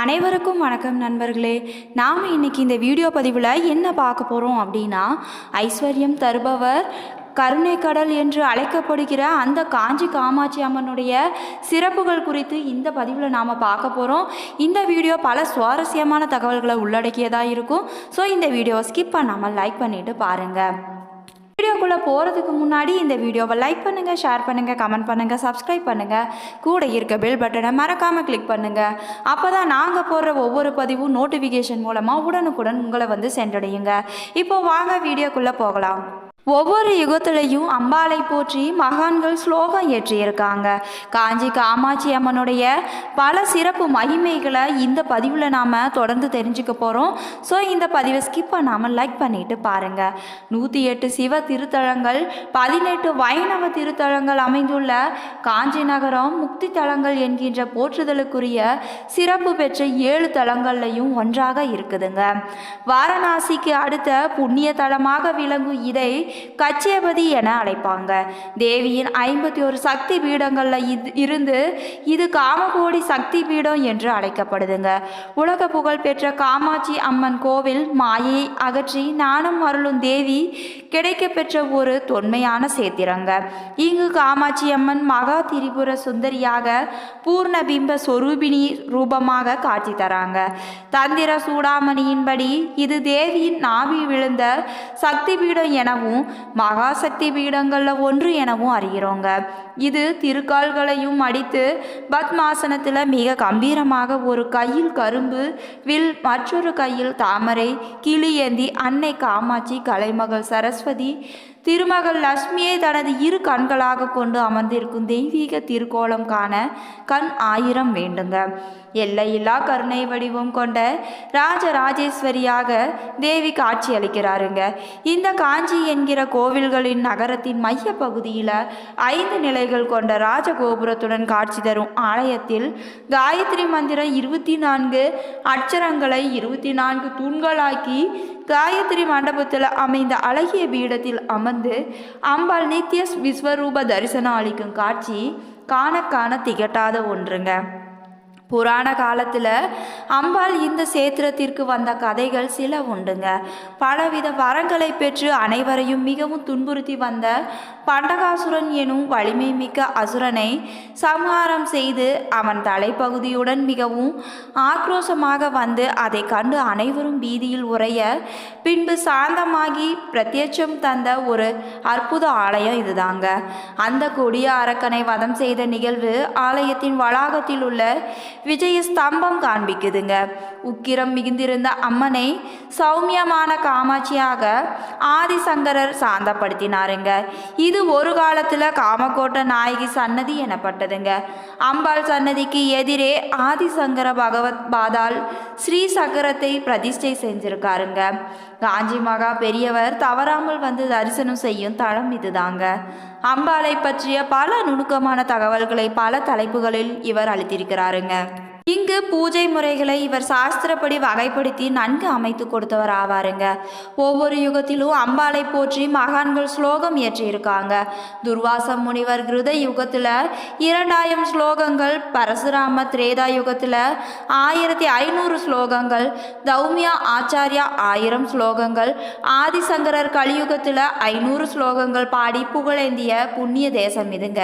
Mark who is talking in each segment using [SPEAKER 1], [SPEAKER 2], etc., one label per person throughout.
[SPEAKER 1] அனைவருக்கும் வணக்கம் நண்பர்களே. நாம் இன்னைக்கு இந்த வீடியோ பதிவில் என்ன பார்க்க போகிறோம் அப்படின்னா ஐஸ்வர்யம் தருபவர் கருணை கடல் என்று அழைக்கப்படுகிற அந்த காஞ்சி காமாட்சி அம்மனுடைய சிறப்புகள் குறித்து இந்த பதிவில் நாம் பார்க்க போகிறோம் இந்த வீடியோ பல சுவாரஸ்யமான தகவல்களை உள்ளடக்கியதாக இருக்கும். ஸோ இந்த வீடியோவை ஸ்கிப் பண்ணாமல் லைக் பண்ணிவிட்டு பாருங்கள் வீடியோக்குள்ளே போகிறதுக்கு முன்னாடி இந்த வீடியோவை லைக் பண்ணுங்கள் ஷேர் பண்ணுங்கள் கமெண்ட் பண்ணுங்கள் சப்ஸ்கிரைப் பண்ணுங்கள் கூட இருக்க பெல் பட்டனை மறக்காமல் கிளிக் பண்ணுங்கள் அப்போ தான் நாங்கள் போடுற ஒவ்வொரு பதிவும் நோட்டிஃபிகேஷன் மூலமாக உடனுக்குடன் உங்களை வந்து சென்றடையுங்க இப்போ வாங்க வீடியோக்குள்ளே போகலாம். ஒவ்வொரு யுகத்திலையும் அம்பாளை போற்றி மகான்கள் ஸ்லோகம் ஏற்றியிருக்காங்க. காஞ்சி காமாட்சி அம்மனுடைய பல சிறப்பு மகிமைகளை இந்த பதிவில் நாம் தொடர்ந்து தெரிஞ்சுக்க போகிறோம் ஸோ இந்த பதிவை ஸ்கிப் பண்ணாமல் லைக் பண்ணிட்டு பாருங்கள் நூற்றி எட்டு சிவ திருத்தலங்கள் பதினெட்டு வைணவ திருத்தலங்கள் அமைந்துள்ள காஞ்சி நகரம் முக்தி தலங்கள் என்கின்ற போற்றுதலுக்குரிய சிறப்பு பெற்ற ஏழு தலங்கள்லையும் ஒன்றாக இருக்குதுங்க. வாரணாசிக்கு அடுத்த புண்ணிய தலமாக விளங்கும் இதை கச்சேபதி என அழைப்பாங்க. தேவியின் ஐம்பத்தி ஒரு சக்தி பீடங்களில் இது இருந்து இது காமகோடி சக்தி பீடம் என்று அழைக்கப்படுதுங்க. உலக புகழ் பெற்ற காமாட்சி அம்மன் கோவில் மாயை அகற்றி ஞானம் அருளும் தேவி கிடைக்க பெற்ற ஒரு தொன்மையான சேத்திரங்க. இங்கு காமாட்சி அம்மன் மகா திரிபுர சுந்தரியாக பூர்ண பிம்ப சொரூபிணி ரூபமாக காட்சி தராங்க. தந்திர சூடாமணியின்படி இது தேவியின் நாவி விழுந்த சக்தி பீடம் எனவும் மகாசக்தி பீடங்களில் ஒன்று எனவும் அறிகிறோங்க. இது திருக்கால்களையும் அடித்து பத்மாசனத்தில் மிக கம்பீரமாக ஒரு கையில் கரும்பு வில் மற்றொரு கையில் தாமரை கிளி ஏந்தி அன்னை காமாட்சி கலைமகள் சரஸ்வதி திருமகள் லட்சுமியை தனது இரு கண்களாக கொண்டு அமர்ந்திருக்கும் தெய்வீக திருக்கோலம் காண கண் ஆயிரம் வேண்டுங்க. எல்லையில்லா கருணை வடிவம் கொண்ட ராஜராஜேஸ்வரியாக தேவி காட்சி அளிக்கிறாருங்க. இந்த காஞ்சி என்கிற கோவில்களின் நகரத்தின் மைய பகுதியில் ஐந்து நிலைகள் கொண்ட ராஜகோபுரத்துடன் காட்சி தரும் ஆலயத்தில் காயத்ரி மந்திரம் இருபத்தி நான்கு அட்சரங்களை இருபத்தி நான்கு தூண்களாக்கி காயத்ரி மண்டபத்தில் அமைந்த அழகிய பீடத்தில் அமர்ந்து அம்பாள் நித்திய விஸ்வரூப தரிசனம் அளிக்கும் காட்சி காண காண திகட்டாத ஒன்றுங்க. புராண காலத்தில் அம்பாள் இந்த சேத்திரத்திற்கு வந்த கதைகள் சில உண்டுங்க. பலவித வரங்களை பெற்று அனைவரையும் மிகவும் துன்புறுத்தி வந்த பண்டகாசுரன் எனும் வலிமை மிக்க அசுரனை சம்ஹாரம் செய்து அவன் தலைப்பகுதியுடன் மிகவும் ஆக்ரோஷமாக வந்து அதை கண்டு அனைவரும் பீதியில் உறைய பின்பு சாந்தமாகி பிரத்யட்சம் தந்த ஒரு அற்புத ஆலயம் இதுதாங்க. அந்த கொடிய அரக்கனை வதம் செய்த நிகழ்வு ஆலயத்தின் வளாகத்தில் உள்ள விஜய ஸ்தம்பம் காண்பிக்குதுங்க. உக்கிரம் மிகுந்திருந்த அம்மனை சௌமியமான காமாட்சியாக ஆதிசங்கரர் சாந்தப்படுத்தினாருங்க. இது ஒரு காலத்தில் காமக்கோட்டை நாயகி சன்னதி எனப்பட்டதுங்க. அம்பாள் சன்னதிக்கு எதிரே ஆதிசங்கர பகவத் பாதால் ஸ்ரீ சக்கரத்தை பிரதிஷ்டை செஞ்சிருக்காருங்க. காஞ்சி மகா பெரியவர் தவறாமல் வந்து தரிசனம் செய்யும் தளம் இதுதாங்க. அம்பாளை பற்றிய பல நுணுக்கமான தகவல்களை பல தலைப்புகளில் இவர் அளித்திருக்கிறாருங்க. இங்கு பூஜை முறைகளை இவர் சாஸ்திரப்படி வகைப்படுத்தி நன்கு அமைத்து கொடுத்தவர் ஆவாருங்க. ஒவ்வொரு யுகத்திலும் அம்பாளை போற்றி மகான்கள் ஸ்லோகம் இயற்றியிருக்காங்க. துர்வாச முனிவர் கிருத யுகத்தில் இரண்டாயிரம் ஸ்லோகங்கள் பரசுராம திரேதா யுகத்தில் ஆயிரத்தி ஐநூறு ஸ்லோகங்கள் தௌமியா ஆச்சாரியா ஆயிரம் ஸ்லோகங்கள் ஆதிசங்கரர் கலியுகத்தில் ஐநூறு ஸ்லோகங்கள் பாடி புகழேந்திய புண்ணிய தேசம் இதுங்க.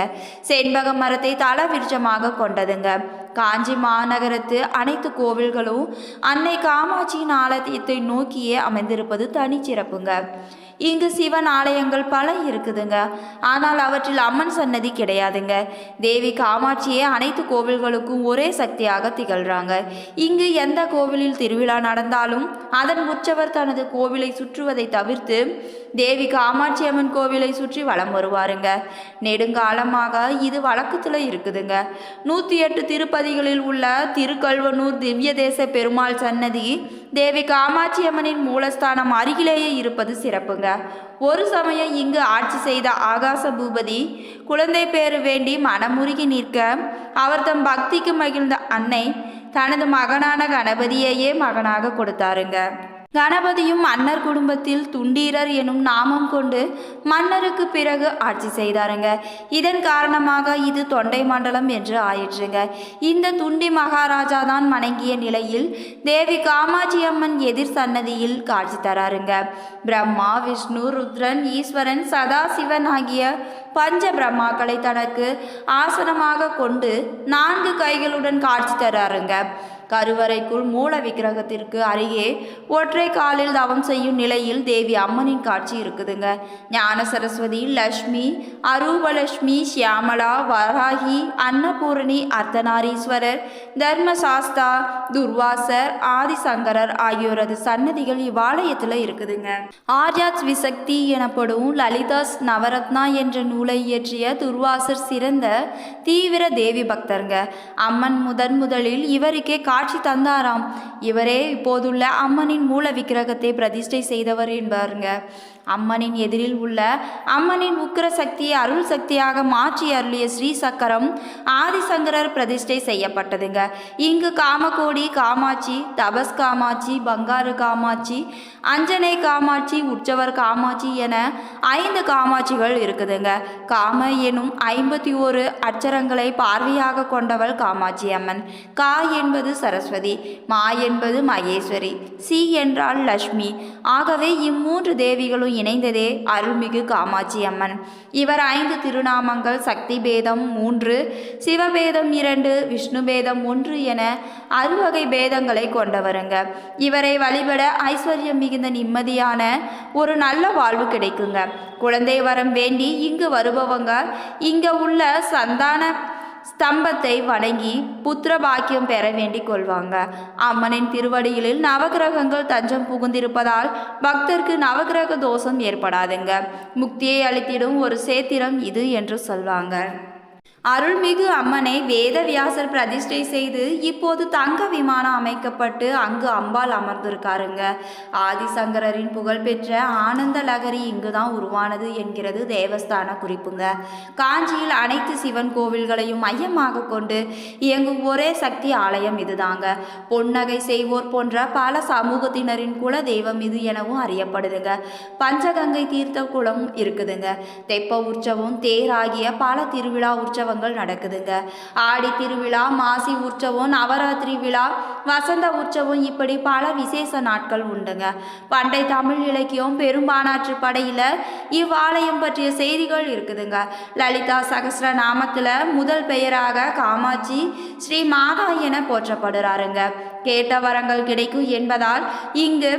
[SPEAKER 1] செண்பக மரத்தை தல விருட்சமாக கொண்டதுங்க. காஞ்சி மாநகரத்து அனைத்து கோவில்களும் அன்னை காமாட்சியின் ஆலயத்தை நோக்கியே அமைந்திருப்பது தனிச்சிறப்புங்க. இங்கு சிவன் ஆலயங்கள் பல இருக்குதுங்க. ஆனால் அவற்றில் அம்மன் சன்னதி கிடையாதுங்க. தேவி காமாட்சியே அனைத்து கோவில்களுக்கும் ஒரே சக்தியாக திகழ்கிறாங்க இங்கு எந்த கோவிலில் திருவிழா நடந்தாலும் அதன் உற்சவர் தனது கோவிலை சுற்றுவதை தவிர்த்து தேவி காமாட்சி அம்மன் கோவிலை சுற்றி வலம் வருவாருங்க. நெடுங்காலமாக இது வழக்கத்தில் இருக்குதுங்க. நூற்றி எட்டு திருப்பதிகளில் உள்ள திருக்கல்வனூர் திவ்ய தேச பெருமாள் சன்னதி தேவி காமாட்சி அம்மனின் மூலஸ்தானம் அருகிலேயே இருப்பது சிறப்புங்க. ஒரு சமயம் இங்கு ஆட்சி செய்த ஆகாச பூபதி குழந்தை பேறு வேண்டி மனமுருகி நிற்க அவர் தம் பக்திக்கு மகிழ்ந்த அன்னை தனது மகனான கணபதியையே மகனாக கொடுத்தாருங்க. கணபதியும் மன்னர் குடும்பத்தில் துண்டீரர் எனும் நாமம் கொண்டு மன்னருக்கு பிறகு ஆட்சி செய்தாருங்க. இதன் காரணமாக இது தொண்டை மண்டலம் என்று ஆயிற்றுங்க. இந்த துண்டி மகாராஜா தான் மணங்கிய நிலையில் தேவி காமாட்சி அம்மன் எதிர் சன்னதியில் காட்சி தராருங்க. பிரம்மா விஷ்ணு ருத்ரன் ஈஸ்வரன் சதாசிவன் ஆகிய பஞ்ச பிரம்மாக்களை தனக்கு ஆசனமாக கொண்டு நான்கு கைகளுடன் காட்சி தராருங்க. கருவறைக்குள் மூல விக்கிரகத்திற்கு அருகே ஒற்றை காலில் தவம் செய்யும் நிலையில் தேவி அம்மனின் காட்சி இருக்குதுங்க. ஞான சரஸ்வதி லக்ஷ்மி அரூபலட்சுமி சியாமலா வராகி அன்னபூரணி அர்த்தநாரீஸ்வரர் தர்மசாஸ்தா துர்வாசர் ஆதிசங்கரர் ஆகியோரது சன்னதிகள் இவ்வாலயத்தில் இருக்குதுங்க. ஆர்யாத் விசக்தி எனப்படும் லலிதாஸ் நவரத்னா என்ற நூலை இயற்றிய துர்வாசர் சிறந்த தீவிர தேவி பக்தருங்க. அம்மன் முதன் முதலில் இவருக்கே காட்சி தந்தாராம். இவரே இப்போதுள்ள அம்மனின் மூல விக்கிரகத்தை பிரதிஷ்டை செய்தவர் என்பாருங்க. அம்மனின் எதிரில் உள்ள அம்மனின் உக்கிர சக்தியை அருள் சக்தியாக மாற்றி அருளிய ஸ்ரீ சக்கரம் ஆதிசங்கரர் பிரதிஷ்டை செய்யப்பட்டதுங்க. இங்கு காமகோடி காமாட்சி தபஸ் காமாட்சி பங்காரு காமாட்சி அஞ்சனை காமாட்சி உற்சவர் காமாட்சி என ஐந்து காமாட்சிகள் இருக்குதுங்க. காம எனும் ஐம்பத்தி ஓரு அச்சரங்களை பார்வையாக கொண்டவள் காமாட்சி அம்மன். கா என்பது சரஸ்வதி மா என்பது மகேஸ்வரி சி என்றால் லக்ஷ்மி. ஆகவே இம்மூன்று தேவிகளும் இணைந்ததே அருள்மிகு காமாட்சி அம்மன் இவர் ஐந்து திருநாமங்கள் சக்தி பேதம் மூன்று சிவபேதம் இரண்டு விஷ்ணு பேதம் ஒன்று என அறுவகை பேதங்களை கொண்டவருங்க. இவரை வழிபட ஐஸ்வர்யம் மிகுந்த நிம்மதியான ஒரு நல்ல வாழ்வு கிடைக்குங்க. குழந்தை வரம் வேண்டி இங்கு வருபவங்க இங்க உள்ள சந்தான ஸ்தம்பத்தை வணங்கி புத்திர பாக்கியம் பெற வேண்டிக் கொள்வாங்க. அம்மனின் திருவடிகளில் நவகிரகங்கள் தஞ்சம் புகுந்திருப்பதால் பக்தருக்கு நவகிரக தோஷம் ஏற்படாதுங்க. முக்தியை அளித்திடும் ஒரு சேத்திரம் இது என்று சொல்வாங்க. அருள்மிகு அம்மனை வேதவியாசர் பிரதிஷ்டை செய்து இப்போது தங்க விமானம் அமைக்கப்பட்டு அங்கு அம்பாள் அமர்ந்திருக்காருங்க. ஆதிசங்கரரின் புகழ்பெற்ற ஆனந்த லகரி இங்கு தான் உருவானது என்கிறது தேவஸ்தான குறிப்புங்க. காஞ்சியில் அனைத்து சிவன் கோவில்களையும் மையமாக கொண்டு இயங்கும் ஒரே சக்தி ஆலயம் இதுதாங்க. பொன்னகை செய்வோர் போன்ற பல சமூகத்தினரின் குல தெய்வம் இது எனவும் அறியப்படுதுங்க. பஞ்சகங்கை தீர்த்த குளம் இருக்குதுங்க. தெப்ப உற்சவம் தேர் ஆகிய பல திருவிழா உற்சவங்கள் நடக்குதுங்க. ஆடி திருவிழா மாசி உற்சவம் நவராத்திரி விழா வசந்த உற்சவம் இப்படி பல விசேஷ நாட்கள் உண்டுங்க. பண்டை தமிழ் இலக்கியம் பெரும்பானாற்று படையில் இவ்வாலயம் பற்றிய செய்திகள் இருக்குதுங்க. லலிதா சகசிர நாமத்தில் முதல் பெயராக காமாட்சி ஸ்ரீ மாதா என போற்றப்படுறாருங்க. கேட்ட வரங்கள் கிடைக்கும் என்பதால் இங்கு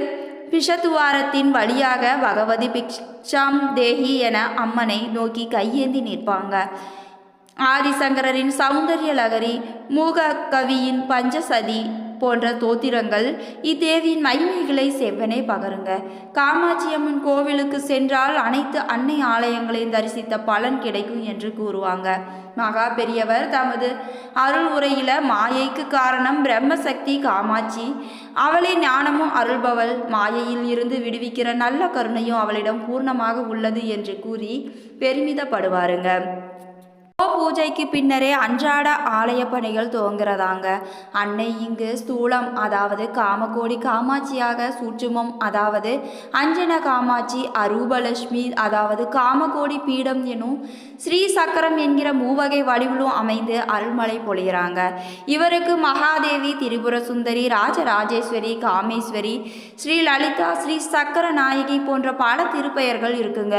[SPEAKER 1] பிஷத்துவாரத்தின் வழியாக பகவதி பிக்ஷாம் தேகி என அம்மனை நோக்கி கையேந்தி நிற்பாங்க. ஆதிசங்கரின் சௌந்தர்ய லகரி மூக கவியின் பஞ்சசதி போன்ற தோத்திரங்கள் இத்தேவியின் மகிமைகளை செவ்வனே பகருங்க. காமாட்சி அம்மன் கோவிலுக்கு சென்றால் அனைத்து அன்னை ஆலயங்களையும் தரிசித்த பலன் கிடைக்கும் என்று கூறுவாங்க. மகா பெரியவர் தமது அருள் உரையில மாயைக்கு காரணம் பிரம்மசக்தி காமாட்சி. அவளே ஞானமும் அருள்பவள் மாயையில் இருந்து விடுவிக்கிற நல்ல கருணையும் அவளிடம் பூர்ணமாக உள்ளது என்று கூறி பெருமிதப்படுவாருங்க. பூஜைக்கு பின்னரே அன்றாட ஆலய பணிகள் துவங்குறதாங்க. அன்னை இங்கு ஸ்தூலம் அதாவது காமகோடி காமாட்சியாக சூட்சுமம் அதாவது அஞ்சன காமாட்சி அரூபலட்சுமி அதாவது காமகோடி பீடம் எனும் ஸ்ரீ சக்கரம் என்கிற மூவகை வடிவிலும் அமைந்து அருள்மலை பொழிகிறாங்க. இவருக்கு மகாதேவி திரிபுர சுந்தரி ராஜராஜேஸ்வரி காமேஸ்வரி ஸ்ரீ லலிதா ஸ்ரீ சக்கர நாயகி போன்ற பல திருப்பெயர்கள் இருக்குங்க.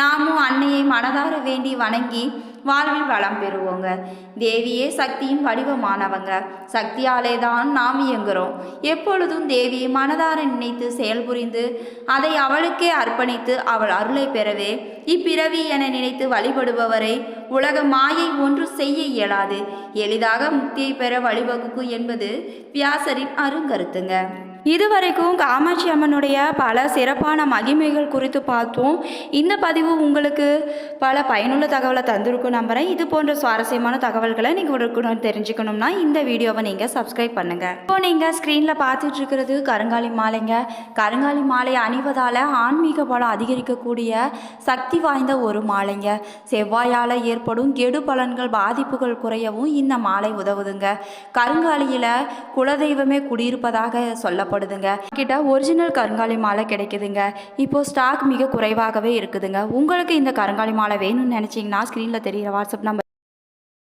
[SPEAKER 1] நாமும் அன்னையை மனதார வேண்டி வணங்கி வாழ்வில் வளம் பெறுவோங்க. தேவியே சக்தியின் வடிவமானவங்க. சக்தியாலே தான் நாம் இயங்குகிறோம் எப்பொழுதும் தேவியை மனதார நினைத்து செயல்புரிந்து அதை அவளுக்கே அர்ப்பணித்து அவள் அருளை பெறவே இப்பிறவி என நினைத்து வழிபடுபவரை உலக மாயை ஒன்று செய்ய இயலாது. எளிதாக முக்தியை பெற வழிவகுக்கும் என்பது வியாசரின் அருங்கருத்துங்க. இதுவரைக்கும் காமாட்சி அம்மனுடைய பல சிறப்பான மகிமைகள் குறித்து பார்த்தோம் இந்த பதிவு உங்களுக்கு பல பயனுள்ள தகவலை தந்திருக்கும் நம்புகிறேன் இது போன்ற சுவாரஸ்யமான தகவல்களை நீங்கள் உடனுக்குடன் தெரிஞ்சுக்கணும்னா இந்த வீடியோவை நீங்கள் சப்ஸ்கிரைப் பண்ணுங்கள் இப்போ நீங்கள் ஸ்க்ரீனில் பார்த்துட்டு இருக்கிறது கருங்காலி மாலைங்க. கருங்காலி மாலை அணிவதால் ஆன்மீக பலம் அதிகரிக்கக்கூடிய சக்தி வாய்ந்த ஒரு மாலைங்க. செவ்வாயால் ஏற்படும் கெடு பலன்கள் பாதிப்புகள் குறையவும் இந்த மாலை உதவுதுங்க. கருங்காலியில் குலதெய்வமே குடியிருப்பதாக சொல்லப்படுது சொல்லப்படுதுங்க கிட்ட ஒரிஜினல் கருங்காலி மாலை கிடைக்குதுங்க. இப்போ ஸ்டாக் மிக குறைவாகவே இருக்குதுங்க. உங்களுக்கு இந்த கருங்காலி மாலை வேணும்னு நினச்சிங்கன்னா ஸ்க்ரீனில் தெரியிற வாட்ஸ்அப் நம்பர்